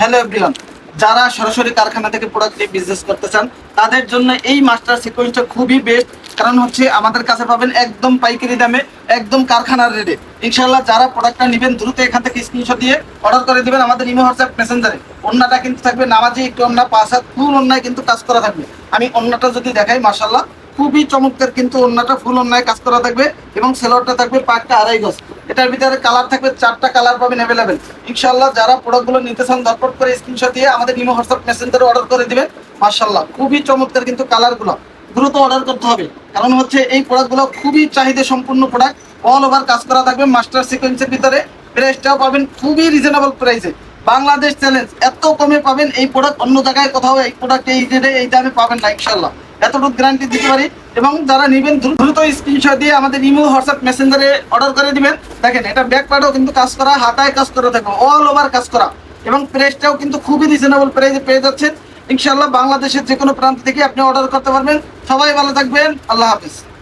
Hello everyone যারা সরাসরি কারখানা থেকে প্রোডাক্ট নিয়ে বিজনেস করতে চান, তাদের জন্য এই মাস্টার সিকোয়েন্সটা খুবই বেস্ট কারণ হচ্ছে আমাদের কাছে পাবেন একদম পাইকারি দামে, একদম কারখানার রেটে ইনশাল্লাহ যারা প্রোডাক্টটা নেবেন, দ্রুত এখান থেকে স্ক্রিনশট দিয়ে অর্ডার করে দিবেন আমাদের ইমো হোয়াটসঅ্যাপ মেসেঞ্জারে অন্যটা কিন্তু থাকবে নামাজি, একটু অন্য পাঁচ হাত অন্যায় কিন্তু কাজ করা থাকবে। আমি অন্যটা যদি দেখাই মার্শাল্লাহ খুবই চমৎকার কিন্তু অন্যটা ফুল অন্যায় কাজ করা থাকবে এবং সেলোয়ারটা থাকবে পাঁচটা আড়াই গজ। এটার ভিতরে কালার থাকবে, চারটা কালার পাবেন অ্যাভেলেবেল ইনশাল্লাহ যারা প্রোডাক্টগুলো নিতে চান, ঝটপট করে স্ক্রিনশট দিয়ে আমাদের নিমো হোয়াটসঅ্যাপ মেসেঞ্জারে অর্ডার করে দিবেন। মার্শাল্লাহ খুবই চমৎকার কিন্তু কালারগুলো দ্রুত অর্ডার করতে হবে। কারণ হচ্ছে এই প্রোডাক্টগুলো খুবই চাহিদা সম্পূর্ণ প্রোডাক্ট অল ওভার কাজ করা থাকবে মাস্টার সিকোয়েন্সের ভিতরে। প্রাইসটাও পাবেন খুবই রিজনেবল প্রাইসে বাংলাদেশ চ্যালেঞ্জ এত কমে পাবেন এই প্রোডাক্ট অন্য জায়গায় কোথাও এই প্রোডাক্ট এই রেটে এই দামে পাবেন না ইনশাল্লাহ এতটুকু গ্যারান্টি দিতে পারি এবং যারা নেবেন দ্রু- দ্রুত স্ক্রিনশট দিয়ে আমাদের ইমো হোয়াটসঅ্যাপ মেসেঞ্জারে অর্ডার করে দিবেন। দেখেন, এটা ব্যাক পার্টও কিন্তু কাজ করা, হাতায় কাজ করে থাকবে অল ওভার কাজ করা। এবং প্রেসটাও কিন্তু খুবই রিজনেবল প্রাইসে পেয়ে যাচ্ছেন। ইনশাল্লাহ বাংলাদেশের যে কোনো প্রান্ত থেকে আপনি অর্ডার করতে পারবেন। সবাই ভালো থাকবেন। আল্লাহ হাফিজ।